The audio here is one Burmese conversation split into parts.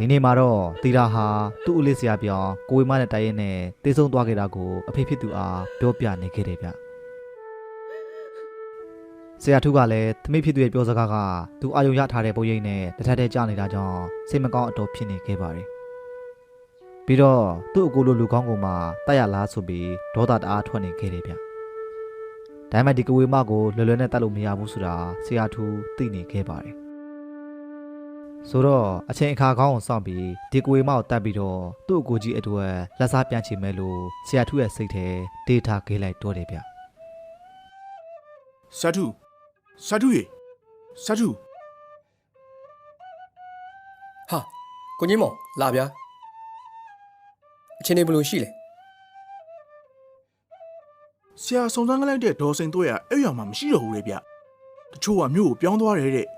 ဒီနေ့မှာတော့တီတာဟာသူ့ဦးလေးဆရာပြောင်းကိုဝေမနဲ့တိုင်ရင်နဲ့တေးဆုံးသွားခဲ့တာကိုအဖေဖြစ်သူအားပြောပြနေခဲ့တယ်ဗျဆရာထုကလည်းသမိဖြစ်သူရဲ့ပြောစကားကသူအာယုံရထားတဲ့ပုံရိပ်နဲ့တစ်ထက်တည်းကြာနေတာကြောင့်စိတ်မကောင်းအတော်ဖြစ်နေခဲ့ပါတယ်ပြီးတော့သူ့အကိုလိုလူကောင်းကောင်မှတိုက်ရလားဆိုပြီးဒေါသတအားထွက်နေခဲ့တယ်ဗျဒါပေမဲ့ဒီကဝေမကိုလွယ်လွယ်နဲ့တတ်လို့မရဘူးဆိုတာဆရာထုသိနေခဲ့ပါတယ် ဆိုတော့အချိန်အခါကောင်းအောင်စောင့်ပြီးဒီကွေမောက်တက်ပြီးတော့သူ့အကိုကြီးအတွက်လက်စားပြန်ချင်မဲ့လို့ဆရာထုရဲ့စိတ်ထဲဒေတာခေးလိုက်တော့တယ်ဗျဆတ်ထုဆတ်ထုရေဆတ်ထုဟာကိုကြီးမောင်လာဗျာအချင်းနေဘယ်လိုရှိလဲဆရာစုံစမ်းကြလိုက်တဲ့ဒေါ်စိန်တို့ရအဲ့ရောက်မှမရှိတော့ဘူးလေဗျတချို့ကမြို့ကိုပြောင်းသွားတယ်တဲ့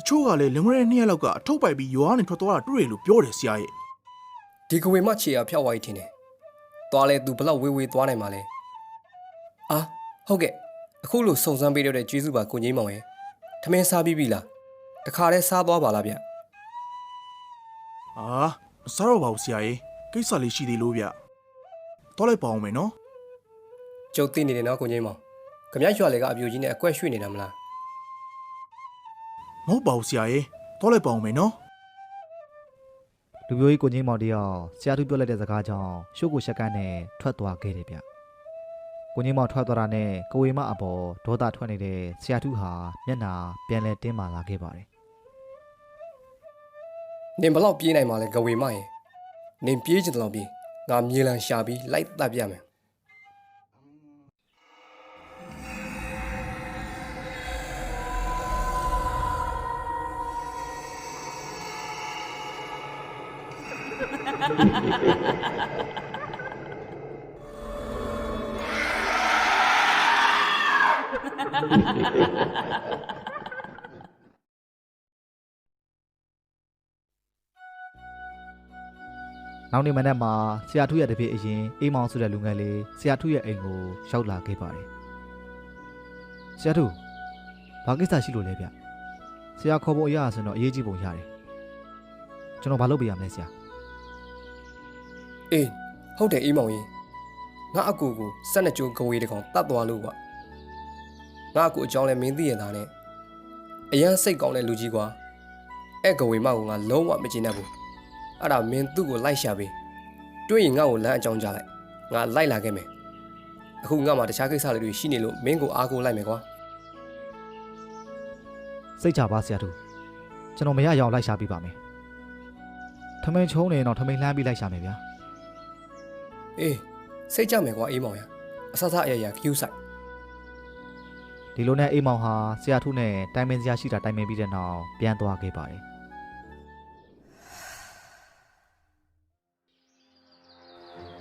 တချို့ကလည်းလွန်ခဲ့တဲ့နှစ်ရက်လောက်ကအထုပ်ပိုက်ပြီးရွာကနေထွက်သွားတာတွေ့ရလို့ပြောတယ်ဆရာရဲ့ဒီကဝေမချေရဖျောက်သွားပြီထင်တယ်သွားလဲသူဘလောက်ဝေးဝေးသွားနိုင်မှာလဲအာဟုတ်ကဲ့အခုလို့စုံစမ်းပေးရတဲ့ကျေးဇူးပါကိုကြီးမောင်ရဲ့ထမင်းစားပြီးပြီလားတခါတည်းစားသွားပါလားဗျအာမစားတော့ပါဘူးဆရာရဲ့ကိစ္စလေးရှိသေးလို့ဗျတော့လိုက်ပါအောင်မယ်နော်ကျုပ်သိနေတယ်နော်ကိုကြီးမောင်ခမရရွာလေကအပြူကြီးနဲ့အကွက်ရွှေ့နေတာမလား မဟုတ်ပါဘူးဆရာရဲ့တော့လိုက်ပါအောင်မယ်နော်လူမျိုးကြီးကိုကြီးမောင်တယောက်ဆရာထုပြောလိုက်တဲ့စကားကြောင့်ရှုပ်ကိုရှက်ကန်းနဲ့ထွက်သွားခဲ့တယ်ဗျကိုကြီးမောင်ထွက်သွားတာနဲ့ကဝေမအပေါ်ဒေါသထွက်နေတဲ့ဆရာထုဟာမျက်နှာပြန်လဲတင်းမာလာခဲ့ပါတယ်နင်ဘလောက်ပြေးနိုင်မှာလဲကဝေမရဲ့နင်ပြေးချင်တယ်လို့ပြေးငါမြေလံရှာပြီးလိုက်တပ်ပြမယ် နောက်နေ့မနက်မှာဆရာထုရဲ့တပည့်အရင်အိမ်မောင်ဆိုတဲ့လူငယ်လေးဆရာထုရဲ့အိမ်ကိုရောက်လာခဲ့ပါတယ်ဆရာထုဘာကိစ္စရှိလို့လဲဗျဆရာခေါ်ဖို့အရာဆိုတော့အရေးကြီးပုံရတယ်ကျွန်တော်ဘာလုပ်ပေးရမလဲဆရာ အေးဟုတ်တယ်အေးမောင်ကြီးငါအကူကိုစက်နှစ်ကြိုးကဝေးတကောင်တတ်သွားလို့ကွာငါအကူအကြောင်းလဲမင်းသိရတာနဲ့အရန်စိတ်ကောင်းတဲ့လူကြီးကွာအဲ့ကဝေးမကိုငါလုံးဝမကျင်တတ်ဘူးအဲ့ဒါမင်းသူ့ကိုလိုက်ရှာပေးတွေ့ရင်ငါ့ကိုလမ်းအကြောင်းကြားလိုက်ငါလိုက်လာခဲ့မယ်အခုငါမှတခြားကိစ္စလေးတွေရှိနေလို့မင်းကိုအားကိုးလိုက်မယ်ကွာစိတ်ချပါဆရာထုကျွန်တော်မရရအောင်လိုက်ရှာပေးပါမယ်ထမင်းချုံးနေတော့ထမင်းလှမ်းပြီးလိုက်ရှာမယ်ဗျာ အေးစိတ်ကြမယ်ကွာအေးမောင်ရအဆဆအရရကျူးဆိုင်ဒီလိုနဲ့အိမ်မောင်ဟာဆရာထုနဲ့တိုင်ပင်စရာရှိတာတိုင်ပင်ပြီးတဲ့နောက်ပြန်သွားခဲ့ပါတယ်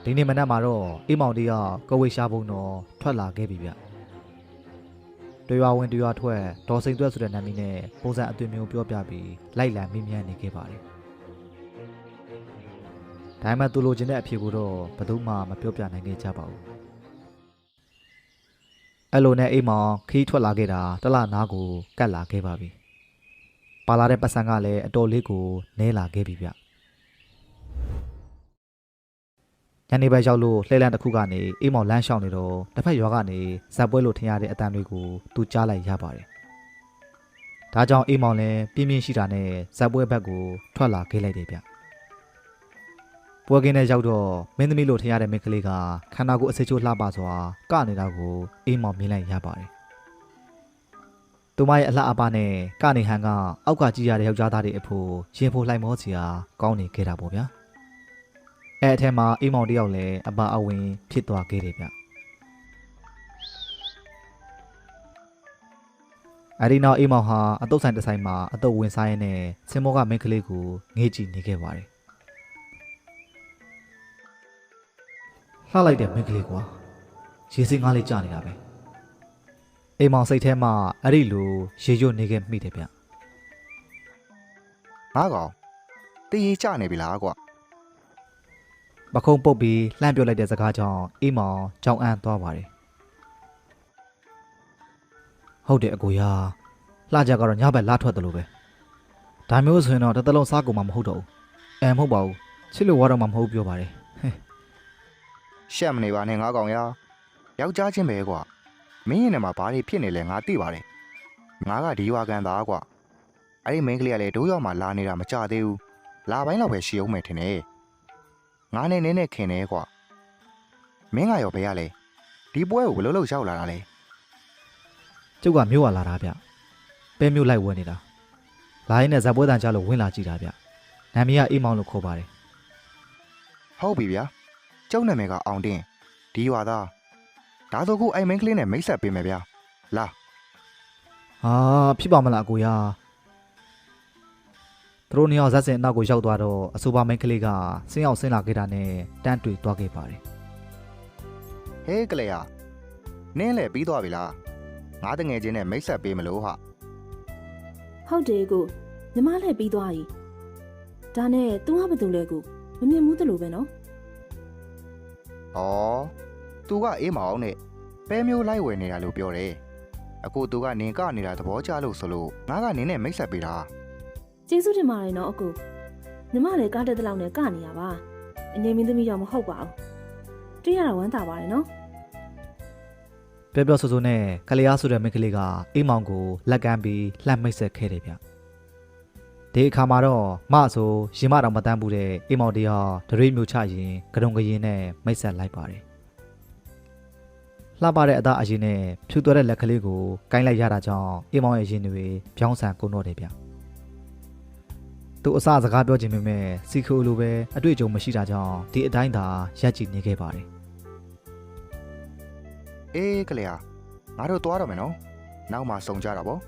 ဒီနေ့မနက်မှာတော့အိမ်မောင်တယောက်ကဝေရှားဘုံတော်ထွက်လာခဲ့ပြီဗျတရွာဝင်တရွာထွက်ဒေါ်စိန်သွက်ဆိုတဲ့နာမည်နဲ့ပုံစံအသွင်မျိုးပြောပြပြီးလိုက်လံမိမြန်းနေခဲ့ပါတယ် ဒါပေမဲ့သူလိုချင်တဲ့အဖြေကိုတော့ဘယ်သူမှမပြောပြနိုင်ခဲ့ကြပါဘူးအဲ့လိုနဲ့အိမ်မောင်ခီးထွက်လာခဲ့တာတစ်လနားကိုကတ်လာခဲ့ပါပြီ။ပါလာတဲ့ပတ်စံကလည်းအတော်လေးကိုနဲလာခဲ့ပြီဗျ။ညနေပိုင်းရောက်လို့လှည့်လန်းတစ်ခုကနေအိမ်မောင်လမ်းလျှောက်နေတော့တစ်ဖက်ရွာကနေဇက်ပွဲလို့ထင်ရတဲ့အတန်တွေကိုသူကြားလိုက်ရပါတယ်။ဒါကြောင့်အိမ်မောင်လည်းပြင်းပြင်းရှိတာနဲ့ဇက်ပွဲဘက်ကိုထွက်လာခဲ့လိုက်တယ်ဗျ။ ပွဲကင်းနဲ့ရောက်တော့မင်းသမီးလို့ထင်ရတဲ့မိန်းကလေးကခန္ဓာကိုယ်အစိတ်ချိုးလှပစွာကနေတာကိုအိမ်မောင်မြင်လိုက်ရပါတယ်။သူမရဲ့အလှအပနဲ့ကနေဟန်ကအောက်ကကြည့်ရတဲ့ယောက်ျားသားတွေအဖို့ရင်ဖို့လှိုက်မောစရာကောင်းနေခဲ့တာပေါ့ဗျာ။အဲအထက်မှာအိမ်မောင်တယောက်လည်းအပါအဝင်ဖြစ်သွားခဲ့တယ်ဗျ။အဲဒီနောက်အိမ်မောင်ဟာအတုတ်ဆိုင်တစ်ဆိုင်မှာအတုတ်ဝင်စားရင်းနဲ့စင်မောကမိန်းကလေးကိုငေးကြည့်နေခဲ့ပါတယ်။ လှလိုက်တဲ့မိန်းကလေးကွာရေစင်းကားလေးကြာနေတာပဲအိမ်မောင်စိတ်ထဲမှာအဲ့ဒီလိုရေရွတ်နေခဲ့မိတယ်ဗျငါကောင်တည်ရကြနေပြီလားကွာပခုံးပုတ်ပြီးလှမ်းပြောလိုက်တဲ့စကားကြောင့်အိမ်မောင်ကြောင်အန်းသွားပါတယ်ဟုတ်တယ်အကိုရာလှကြကတော့ညဘက်လာထွက်တယ်လို့ပဲဒါမျိုးဆိုရင်တော့တစ်သက်လုံးစားကုန်မှာမဟုတ်တော့ဘူးအဲမဟုတ်ပါဘူးချစ်လို့ဝါတော့မှမဟုတ်ပြောပါတယ် ရှက်မနေပါနဲ့ငါကောင်ရယောက်ျားချင်းပဲကွာမင်းရင်ထဲမှာဘာတွေဖြစ်နေလဲငါသိပါတယ်ငါကဒီရွာကန်သားကွာအဲ့ဒီမိန်းကလေးကလည်းတို့ရောက်မှလာနေတာမကြသေးဘူးလာပိုင်းတော့ပဲရှိအောင်မယ်ထင်တယ်ငါနဲ့နင်းနဲ့ခင်နေကွာမင်းကရောဘယ်ရလဲဒီပွဲကိုဘယ်လိုလုပ်ရောက်လာတာလဲကျုပ်ကမြို့ဝလာတာဗျပဲမြို့လိုက်ဝင်နေတာလာရင်နဲ့ဇက်ပွဲတန်ကြလို့ဝင်လာကြည့်တာဗျနာမည်ကအေးမောင်လို့ခေါ်ပါတယ်ဟုတ်ပြီဗျာ ကျုပ်နာမည်ကအောင်တင်းဒီရွာသားဒါဆိုခုအဲ့မိန်းကလေးနဲ့မိတ်ဆက်ပေးမယ်ဗျာလာဟာဖြစ်ပါမလားအကိုရသူတို့နှစ်ယောက်ဇက်စင်အနောက်ကိုရောက်သွားတော့အဆိုပါမိန်းကလေးကဆင်းရောက်ဆင်းလာခဲ့တာနဲ့တန်းတွေ့သွားခဲ့ပါတယ်ဟေးကလေးရနင်းလည်းပြီးသွားပြီလားငါတငယ်ချင်းနဲ့မိတ်ဆက်ပေးမလို့ဟာဟုတ်တယ်ကိုညီမလည်းပြီးသွားပြီဒါနဲ့ तू ကဘာတူလဲကိုမမြင်ဘူးတလို့ပဲနော် ဩသူကအေးမအောင်နဲ့ပဲမျိုးလိုက်ဝယ်နေတာလို့ပြောတယ်အခုသူကနင်ကနေတာသဘောကျလို့ဆိုလို့ငါကနင်းနဲ့မိတ်ဆက်ပေးတာကျေးဇူးတင်ပါတယ်နော်အကိုညီမလည်းကားတက်တဲ့လောက်နဲ့ကနေရပါအငိမ့်မင်းသမီးတော့မဟုတ်ပါဘူးတွေ့ရတာဝမ်းသာပါတယ်နော်ပြောပြောဆိုဆိုနဲ့ကလေးအားဆိုတဲ့မိန်းကလေးကအေးမောင်ကိုလက်ကမ်းပြီးလှမ်းမိတ်ဆက်ခဲ့တယ်ဗျ ဒီအခါမှာတော့မအဆိုရင်မတော်မတန်းဘူးတဲ့အေးမောင်တယောက်ဒရိမျိုးချရင်ကရုံကရင်နဲ့မိတ်ဆက်လိုက်ပါတယ်လှပတဲ့အသားအရင်နဲ့ဖြူသွဲတဲ့လက်ကလေးကိုကိုင်းလိုက်ရတာကြောင့်အေးမောင်ရဲ့ရင်တွေပြောင်းဆန်ကုန်တော့တယ်ဗျသူအစစကားပြောခြင်းပေမဲ့စီခိုလိုပဲအတွေ့အကြုံမရှိတာကြောင့်ဒီအတိုင်းသာရက်ကြည့်နေခဲ့ပါတယ်အေးကလေးရငါတို့သွားတော့မယ်နော်နောက်မှစုံကြတာပေါ့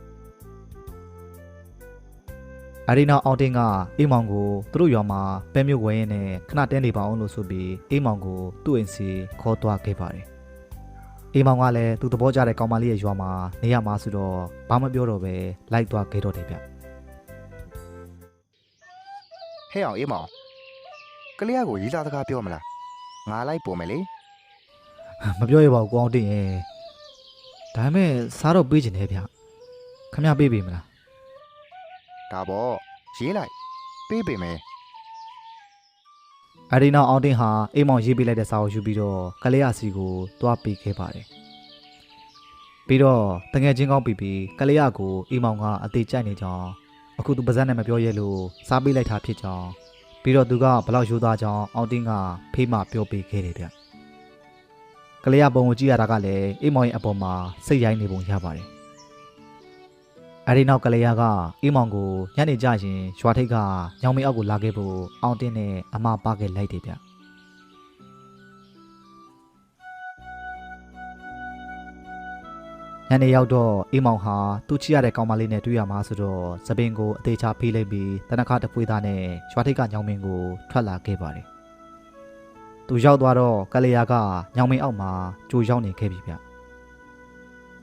အရီနာအောင်တင်ကအေးမောင်ကိုသူတို့ရွာမှာပဲမြုပ်ဝဲရင်းနဲ့ခဏတဲနေပါအောင်လို့ဆိုပြီးအေးမောင်ကိုသူ့အိမ်စီခေါ်သွားခဲ့ပါတယ်။အေးမောင်ကလည်းသူသဘောကျတဲ့ကောင်မလေးရဲ့ရွာမှာနေရမှာဆိုတော့ဘာမှပြောတော့ပဲလိုက်သွားခဲ့တော့တယ်ဗျဟဲ့အောင်အေးမအောင်ကလေးရကိုရေးစားစကားပြောမလားငါလိုက်ပုံမယ်လေ။မပြောရပါဘူးကိုအောင်တင်ရဲ့။ဒါပေမဲ့စားတော့ပေးချင်တယ်ဗျ။ခမရပေးပြီမလား ဒါပေါ့ရေးလိုက်ပေးပေးမယ်။အရီနာအောင်တင်ဟာအေးမောင်ရေးပေးလိုက်တဲ့စာအုပ်ယူပြီးတော့ကလေးရစီကိုသွားပေးခဲ့ပါတယ်။ပြီးတော့တငယ်ချင်းကောင်းပြီးပြီးကလေးရကိုအေးမောင်ကအသေးကြိုက်နေကြောင်းအခုသူပါဇက်နဲ့မပြောရဲလို့စားပေးလိုက်တာဖြစ်ကြောင်းပြီးတော့သူကဘလောက်ရိုးသားကြောင်းအောင်တင်းကဖေးမပြောပေးခဲ့တယ်ဗျကလေးရပုံကိုကြည့်ရတာကလည်းအိမ်မောင်ရဲ့အပေါ်မှာစိတ်ရိုင်းနေပုံရပါတယ် အဲဒီနောက်ကလေးရကအိမ်မောင်ကိုညနေကျရင်ရွာထိပ်ကညောင်မေအောက်ကိုလာခဲ့ဖို့အောင်တင်းနဲ့အမပါခဲ့လိုက်တယ်ဗျညနေရောက်တော့အိမ်မောင်ဟာသူ့ချစ်ရတဲ့ကောင်မလေးနဲ့တွေ့ရမှာဆိုတော့သပင်ကိုအသေးချဖေးလိုက်ပြီးတနခါတပွေးသားနဲ့ရွာထိပ်ကညောင်မင်းကိုထွက်လာခဲ့ပါတယ်။သူရောက်သွားတော့ကလေးယာကညောင်မင်းအောက်မှာကြိုရောက်နေခဲ့ပြီဗျ။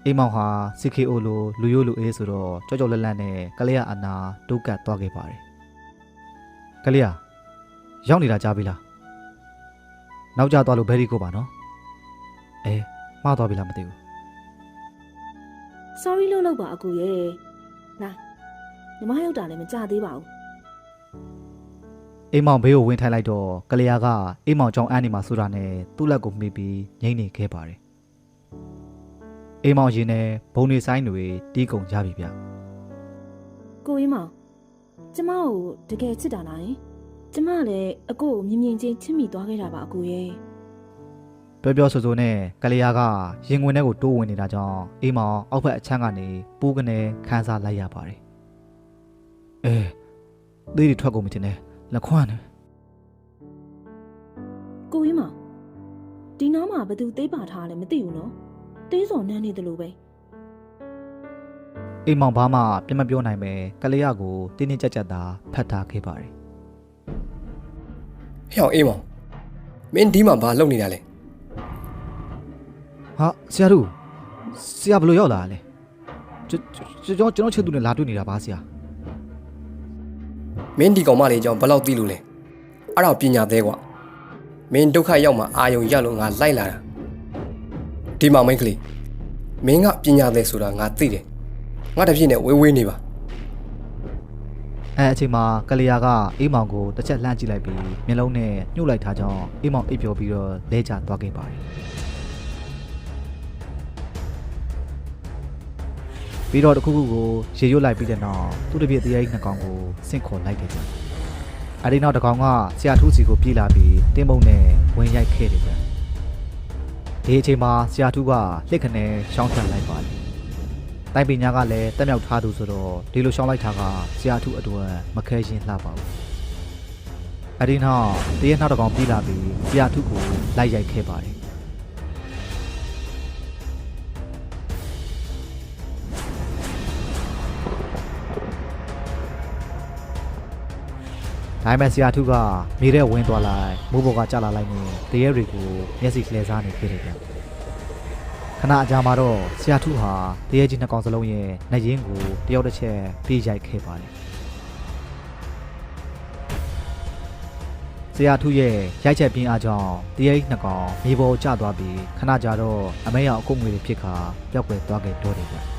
အိမ်မောင်ဟာစီကေအိုလိုလူရိုးလူအေးဆိုတော့ကြောက်ကြောက်လန့်လန့်နဲ့ကလေးယာအနာဒုက္ကတ်သွားခဲ့ပါတယ်။ကလေးယာရောက်နေတာကြားပြီလား။နောက်ကျသွားလို့ဘယ်ဒီကိုပါနော်။အဲမှားသွားပြီလားမသိဘူး sorry လို့လောက်ပါအကူရဲ့လာညီမရောက်တာလည်းမကြသေးပါဘူးအိမ်မောင်ဘေးကိုဝင်ထိုင်လိုက်တော့ကလျာကအိမ်မောင်ကြောင့်အန်းနေမှာဆိုတာနဲ့သူ့လက်ကိုမိပြီးငိမ့်နေခဲ့ပါတယ် အိမ်မောင်ရင်နဲ့ဘုံနေဆိုင်တွေတီးကုန်ကြပြီဗျကိုကြီးမောင်ကျမကိုတကယ်ချစ်တာလားယင်ကျမလည်းအကိုကိုမြင်မြင်ချင်းချစ်မိသွားခဲ့တာပါအကူရဲ့ပြောပြောဆိုဆိုနဲ့ကလျာကရင်ဝင်ထဲကိုတိုးဝင်နေတာကြောင့်အိမ်မောင်အောက်ဘက်အချမ်းကနေပူးကနေခန်းစားလိုက်ရပါတယ်အဲသေးတွေထွက်ကုန်ပြီတင်တယ်လက်ခွန်းနဲ့ကိုကြီးမောင်ဒီနားမှာဘသူသေးပါထားလဲမသိဘူးနော် သေးစော်နန်းနေတယ်လို့ပဲအိမ်မောင်ဘာမှပြန်မပြောနိုင်ပဲကလျာကိုတင်းတင်းကြပ်ကြပ်သာဖတ်ထားခဲ့ပါတယ်ဟဲ့အောင်အေးမောင်မင်းဒီမှာဘာလုပ်နေတာလဲဟာဆရာတို့ဆရာဘယ်လိုရောက်လာလဲကျွန်တော်ကျွန်တော်ချစ်သူနဲ့လာတွေ့နေတာပါဆရာမင်းဒီကောင်မလေးအကြောင်းဘယ်လောက်သိလို့လဲအဲ့ဒါပညာသေးကွာမင်းဒုက္ခရောက်မှအာယုံရလို့ငါလိုက်လာတာ ဒီမှာမိန်းကလေးမင်းကပညာသေးဆိုတာငါသိတယ်ငါတပြည့်နဲ့ဝေးဝေးနေပါအဲအချိန်မှာကလျာကအေးမောင်ကိုတစ်ချက်လှမ်းကြည့်လိုက်ပြီးမျက်လုံးနဲ့ညှို့လိုက်ထားကြောင်းအေးမောင်အိပ်ပျော်ပြီးတော့လဲကျသွားခဲ့ပါတယ်ပြီးတော့တစ်ခုခုကိုရေရွတ်လိုက်ပြီးတဲ့နောက်သူ့တပြည့်တရားကြီးနှစ်ကောင်ကိုဆင့်ခေါ်လိုက်တယ်ဗျအဲဒီနောက်တစ်ကောင်ကဆရာထူးစီကိုပြေးလာပြီးတင်းမုံနဲ့ဝင်ရိုက်ခဲ့တယ်ဗျ ဒီအချိန်မှာဆရာထူးကလှစ်ခနဲရှောင်းထွက်လိုက်ပါတယ်တိုင်ပညာကလည်းတက်မြောက်ထားသူဆိုတော့ဒီလိုရှောင်းလိုက်တာကဆရာထူးအတွက်မခဲရင်လှပါဘူးအဲဒီနောက်တရက်နောက်တစ်ကောင်ပြေးလာပြီးဆရာထူးကိုလိုက်ရိုက်ခဲ့ပါတယ် ဒါပေမဲ့ဆရာထုကမြေထဲဝင်သွားလိုက်မိုးပေါ်ကကျလာလိုက်နေတရဲတွေကိုမျက်စိလှည့်စားနေခဲ့တယ်ဗျခဏအကြာမှာတော့ဆရာထုဟာတရဲကြီးနှစ်ကောင်စလုံးရဲ့နှရင်ကိုတယောက်တစ်ချက်ပြေးရိုက်ခဲ့ပါတယ်ဆရာထုရဲ့ရိုက်ချက်ပြင်းအားကြောင့်တရဲကြီးနှစ်ကောင်မြေပေါ်ကျသွားပြီးခဏကြာတော့အမေရောက်အကုတ်ငွေတွေဖြစ်ခါပျောက်ကွယ်သွားခဲ့တော့တယ်ဗျ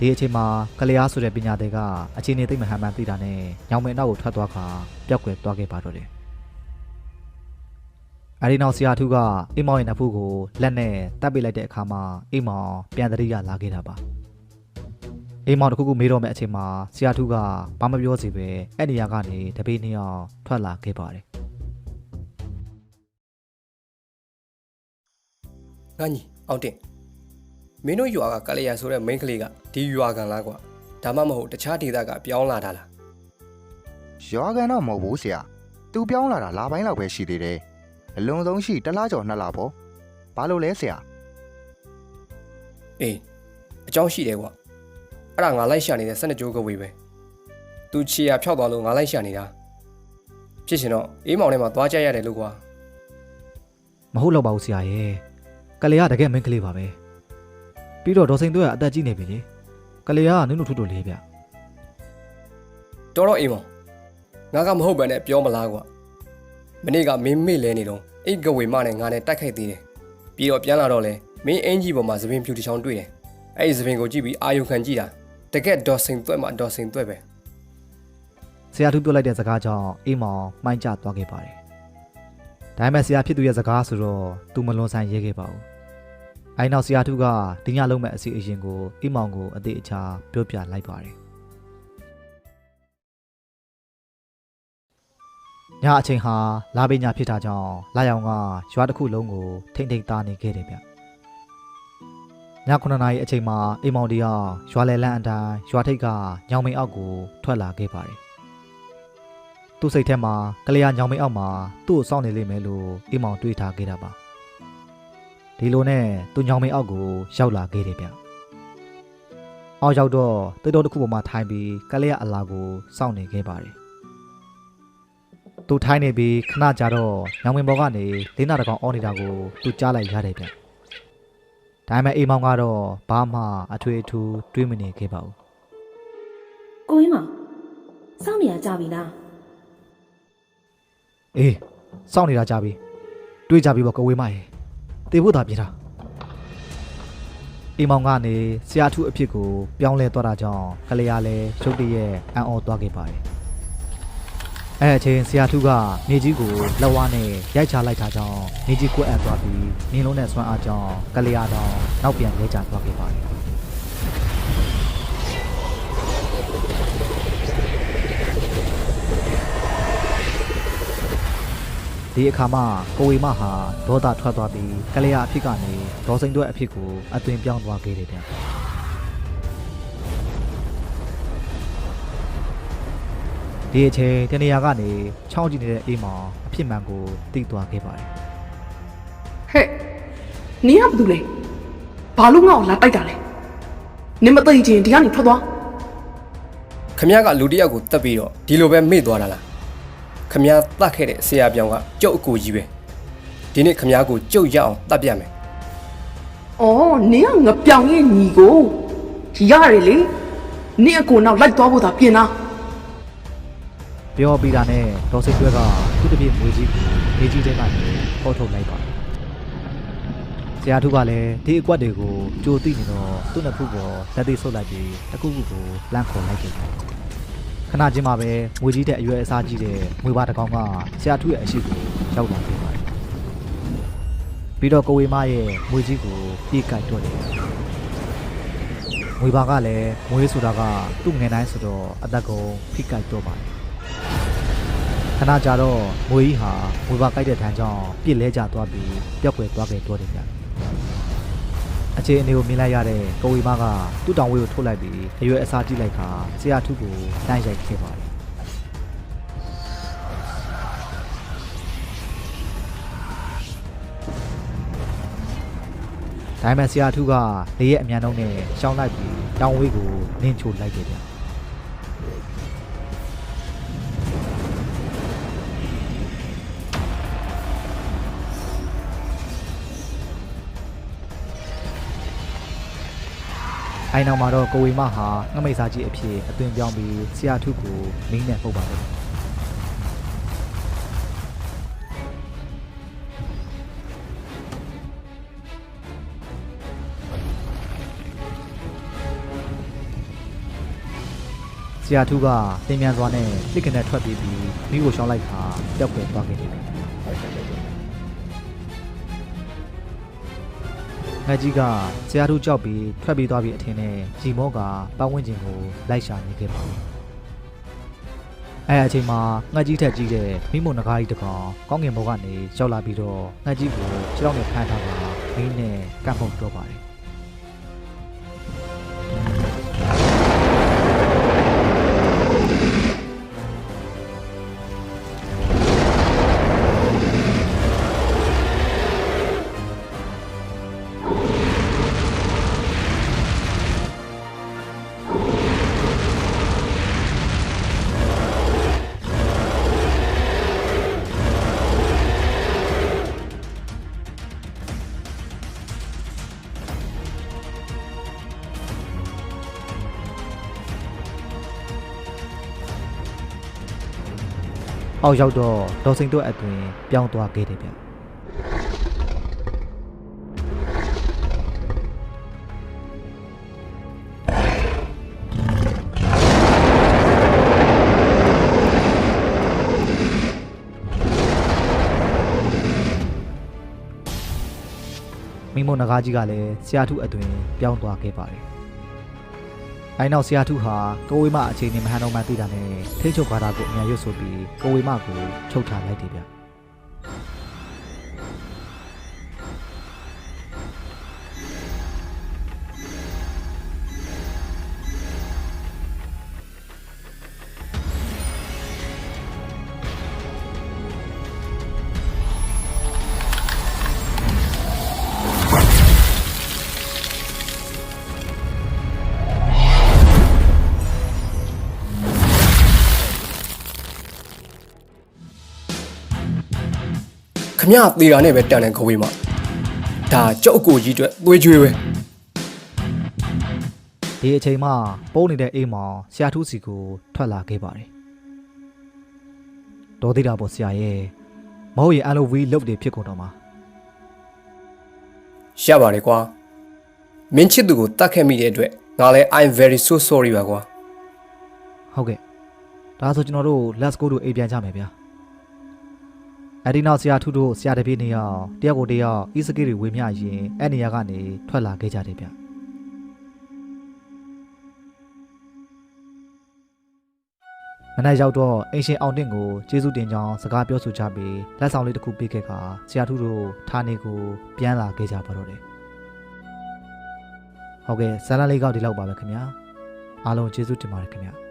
ဒီအချိန်မှာကလျားဆိုတဲ့ပညာသည်ကအချိန်နေသိမ့်မဟန်မှန်သိတာနဲ့ညောင်မဲနောက်ကိုထွက်သွားခါပျောက်ကွယ်သွားခဲ့ပါတော့တယ်။အဲဒီနောက်ဆရာထုကအိမ်မောင်ရဲ့နဖူးကိုလက်နဲ့တပ်ပိတ်လိုက်တဲ့အခါမှာအိမ်မောင်ပြန်တရိရလာခဲ့တာပါ။အိမ်မောင်တစ်ခုခုမေးတော့မယ့်အချိန်မှာဆရာထုကဘာမပြောစီပဲအဲ့နေရာကနေတပေးနှစ်ယောက်ထွက်လာခဲ့ပါတယ်ငါညီအောင်တင် မင်းတို့ရွာကကလျာဆိုတဲ့မိန်းကလေးကဒီရွာကန်လားကွာဒါမှမဟုတ်တခြားဒေသကပြောင်းလာတာလားရွာကန်တော့မဟုတ်ဘူးဆရာသူပြောင်းလာတာလာပိုင်းလောက်ပဲရှိသေးတယ်အလွန်ဆုံးရှိတစ်လားကျော်နှစ်လားပေါ့ဘာလို့လဲဆရာအေးအကြောင်းရှိတယ်ကွာအဲ့ဒါငါလိုက်ရှာနေတဲ့ဆက်နှစ်ကြိုးကဝေးပဲသူချီယာဖြောက်သွားလို့ငါလိုက်ရှာနေတာဖြစ်ရှင်တော့အေးမောင်ထဲမှာသွားကြရတယ်လို့ကွာ။မဟုတ်တော့ပါဘူးဆရာရဲ့။ကလျားတကယ်မင်းကလေးပါပဲ။ ပြီးတော့ဒေါ်စိန်တို့ကအသက်ကြီးနေပြီလေ။ကလျားကနုနုထုထုလေးဗျ။တော်တော့အေးမောင်ငါကမဟုတ်ဘဲနဲ့ပြောမလားကွာမနေ့ကမင်းမေ့လဲနေတော့အိတ်ကဝေမနဲ့ငါနဲ့တိုက်ခိုက်သေးတယ်ပြီးတော့ပြန်လာတော့လဲမင်းအင်ကြီးပေါ်မှာသပင်ဖြူတစ်ချောင်းတွေ့တယ်အဲ့ဒီသပင်ကိုကြည့်ပြီးအာယုံခံကြည့်တာတကက်ဒေါ်စင်သွဲ့မှာဒေါ်စင်သွဲ့ပဲဆရာသူပြောလိုက်တဲ့စကားကြောင့်အိမ်မောင်မှိုင်းကျသွားခဲ့ပါတယ်။ဒါပေမဲ့ဆရာဖြစ်သူရဲ့စကားဆိုတော့သူမလွန်ဆန်ရဲခဲ့ပါဘူး။ အဲဒီနောက်ဆရာသူကဒီညလုံးမဲ့အစီအရင်ကိုအိမ်မောင်ကိုအသေးအချာပြောပြလိုက်ပါတယ်။ညအချိန်ဟာလာပိညာဖြစ်တာကြောင့်လာရောင်ကရွာတစ်ခုလုံးကိုထိမ့်ထိမ့်သားနေခဲ့တယ်ဗျ။ည9နာရီအချိန်မှာအိမ်မောင်တီကရွာလေလန်းအတိုင်းရွာထိပ်ကညောင်မိန်အောက်ကိုထွက်လာခဲ့ပါတယ်။သူ့စိတ်ထဲမှာကလေးရညောင်မိန်အောက်မှာသူ့ကိုစောင့်နေလိမ့်မယ်လို့အိမ်မောင်တွေးထားခဲ့တာပါ။ ဒီလိုနဲ့သူညောင်မိန်အောက်ကိုရောက်လာခဲ့တယ်ဗျ။အောက်ရောက်တော့တိတ်တော်တစ်ခုပေါ်မှာထိုင်ပြီးကလေးရအလာကိုစောင့်နေခဲ့ပါတယ်။သူထိုင်နေပြီးခဏကြာတော့ညောင်မိန်ဘော်ကနေလေးနာတကောင်အော်နေတာကိုသူကြားလိုက်ရတယ်ဗျ။ဒါပေမဲ့အိမ်မောင်ကတော့ဘာမှအထွေအထူးတွေးမနေခဲ့ပါဘူးကိုင်းမောင်စောင့်နေရကြပြီလား။အေးစောင့်နေတာကြာပြီ။တွေးကြပြီပေါ့ကဝေးမရေ။ တေဖို့သာပြေးတာ။အိမ်မောင်ကနေဆရာထုအဖြစ်ကိုပြောင်းလဲသွားတာကြောင့်ကလေးရလည်းရုတ်တရက်အံ့ဩသွားခဲ့ပါတယ်။အဲအချိန်ဆရာထုကမြေကြီးကိုလက်ဝါးနဲ့ရိုက်ချလိုက်တာကြောင့်မြေကြီးကွက်အပ်သွားပြီးနင်းလုံးနဲ့ဆွမ်းအားကြောင့်ကလေးရတော့နောက်ပြန်လဲကျသွားခဲ့ပါတယ်။ ဒီအခါမှာကိုဝေမဟာဒေါသထွက်သွားပြီးကလေးရအဖြစ်ကနေဒေါ်စိန်တို့အဖြစ်ကိုအသွင်ပြောင်းသွားခဲ့တယ်ဗျဒီအချိန်တနေရာကနေချောင်းကြည့်နေတဲ့အိမ်မောင်အဖြစ်မှန်ကိုသိသွားခဲ့ပါတယ်ဟဲ့နင်ကဘာလုပ်လဲဘာလို့ငါ့ကိုလာတိုက်တာလဲနင်မသိချင်ဒီကနေထွက်သွားခမရကလူတစ်ယောက်ကိုတတ်ပြီးတော့ဒီလိုပဲမေ့သွားတာလား ခမရတတ်ခဲ့တဲ့ဆရာပြောင်ကကျုပ်အကူကြီးပဲဒီနေ့ခမရကိုကျုပ်ရအောင်တတ်ပြမယ်အော်နင်ကငပြောင်ရဲ့ညီကိုရတယ်လေနင်အကိုနောက်လိုက်သွားဖို့သာပြင်တာပြောပြီးတာနဲ့ဒေါ်စိန်တွဲကသူ့တပြည့်ငွေကြီးကိုငွေကြီးတဲကနေပေါ်ထုတ်လိုက်ပါတယ်ဆရာထုကလည်းဒီအကွက်တွေကိုကြိုသိနေတော့သူ့နှစ်ဖူးပေါ်လက်သေးဆုပ်လိုက်ပြီးတစ်ခုခုကိုလန့်ခေါ်လိုက်တယ် ခဏချင်းမှာပဲငွေကြီးတဲ့အရွယ်အစားကြီးတဲ့ငွေပါတစ်ကောင်ကဆရာထုရဲ့အရှိကိုရောက်လာခဲ့ပါတယ်ပြီးတော့ကိုဝေမရဲ့ငွေကြီးကိုပြေးကြိုက်တော့တယ်ငွေပါကလည်းငွေဆိုတာကသူ့ငယ်တိုင်းဆိုတော့အသက်ကုန်ဖိကြိုက်တော့ပါတယ်ခဏကြာတော့ငွေကြီးဟာငွေပါကြိုက်တဲ့ထမ်းကြောင့်ပြစ်လဲကျသွားပြီးပျောက်ကွယ်သွားခဲ့တော့တယ်ဗျ အခြေအနေကိုမြင်လိုက်ရတဲ့ကိုဝေမကသူ့တောင်ဝေးကိုထုတ်လိုက်ပြီးအရွယ်အစားကြည့်လိုက်ခါဆရာထုကိုတန်းရိုက်ခဲ့ပါတယ်ဒါပေမဲ့ဆရာထုကလေရဲ့အမြန်နှုန်းနဲ့ရှောင်းလိုက်ပြီးတောင်ဝေးကိုနင်းချိုလိုက်တယ်ဗျ အိုင်နောက်မှာတော့ကိုဝေမဟာငမိတ်စားကြီးအဖြစ်အသွင်ပြောင်းပြီးဆရာထုကိုမင်းနဲ့ပုတ်ပါတယ်ဆရာထုကတင်မြန်စွာနဲ့တစ်ကနေထွက်ပြေးပြီးမိကိုရှောင်းလိုက်ခါပျောက်ကွယ်သွားခဲ့တယ် ငါကြီးကဆရာထုကြောက်ပြီးထွက်ပြေးသွားပြီးအထင်နဲ့ဂျီမောကပတ်ဝန်းကျင်ကိုလိုက်ရှာနေခဲ့ပါတယ်အဲအချိန်မှာငှက်ကြီးထက်ကြီးတဲ့မိမုံနဂါးကြီးတစ်ကောင်ကောင်းကင်ဘုံကနေရောက်လာပြီးတော့ငှက်ကြီးကိုခြေထောက်နဲ့ဖမ်းထားတာမင်းနဲ့ကပ်ဖို့တော့ပါတယ် အောက်ရောက်တော့ဒေါ်စိန်တို့အတွင်ပြောင်းသွားခဲ့တယ်ဗျမိမုံနဂါးကြီးကလည်းဆရာထုအတွင်ပြောင်းသွားခဲ့ပါတယ်။ အဲနောက်ဆရာထုဟာကိုဝေမအချိန်နဲ့မဟန်တော်မှန်သိတာနဲ့ထိတ်ချုပ်ကားတာကိုအမြန်ရွတ်ဆိုပြီးကိုဝေမကိုချုပ်ထားလိုက်တယ်ဗျ။ မရသေးတာနဲ့ပဲတန်တယ်ကိုဝေးမဒါကြောက်အကိုကြီးအတွက်သွေးကြွေးပဲဒီအချိန်မှပုံးနေတဲ့အိမ်မောင်ဆရာထုစီကိုထွက်လာခဲ့ပါတယ်။ဒေါ်သေးတာပေါ့ဆရာရဲ့မဟုတ်ရင်အလိုဝီလုတ်တွေဖြစ်ကုန်တော့မှာရပါတယ်ကွာမင်းချစ်သူကိုတတ်ခဲ့မိတဲ့အတွက်ငါလည်း I'm very so sorry ပါကွာဟုတ်ကဲ့ဒါဆိုကျွန်တော်တို့ let's go တို့အိမ်ပြန်ကြမယ်ဗျာ အဲ့ဒီနောက်ဆရာထုတို့ဆရာတပည့်နှစ်ယောက်တယောက်ကိုတယောက်ဤစကိတွေဝေမျှရင်အဲ့နေရာကနေထွက်လာခဲ့ကြတယ်ဗျမနေ့ရောက်တော့အင်ရှင်အောင်တင်ကိုကျေးဇူးတင်ကြောင်းစကားပြောဆိုကြပြီးလက်ဆောင်လေးတစ်ခုပေးခဲ့ခါဆရာထုတို့ဌာနေကိုပြန်လာခဲ့ကြပါတော့တယ်ဟုတ်ကဲ့ဇာတ်လမ်းလေးကောက်ဒီလောက်ပါပဲခင်ဗျာအားလုံးကျေးဇူးတင်ပါတယ်ခင်ဗျာ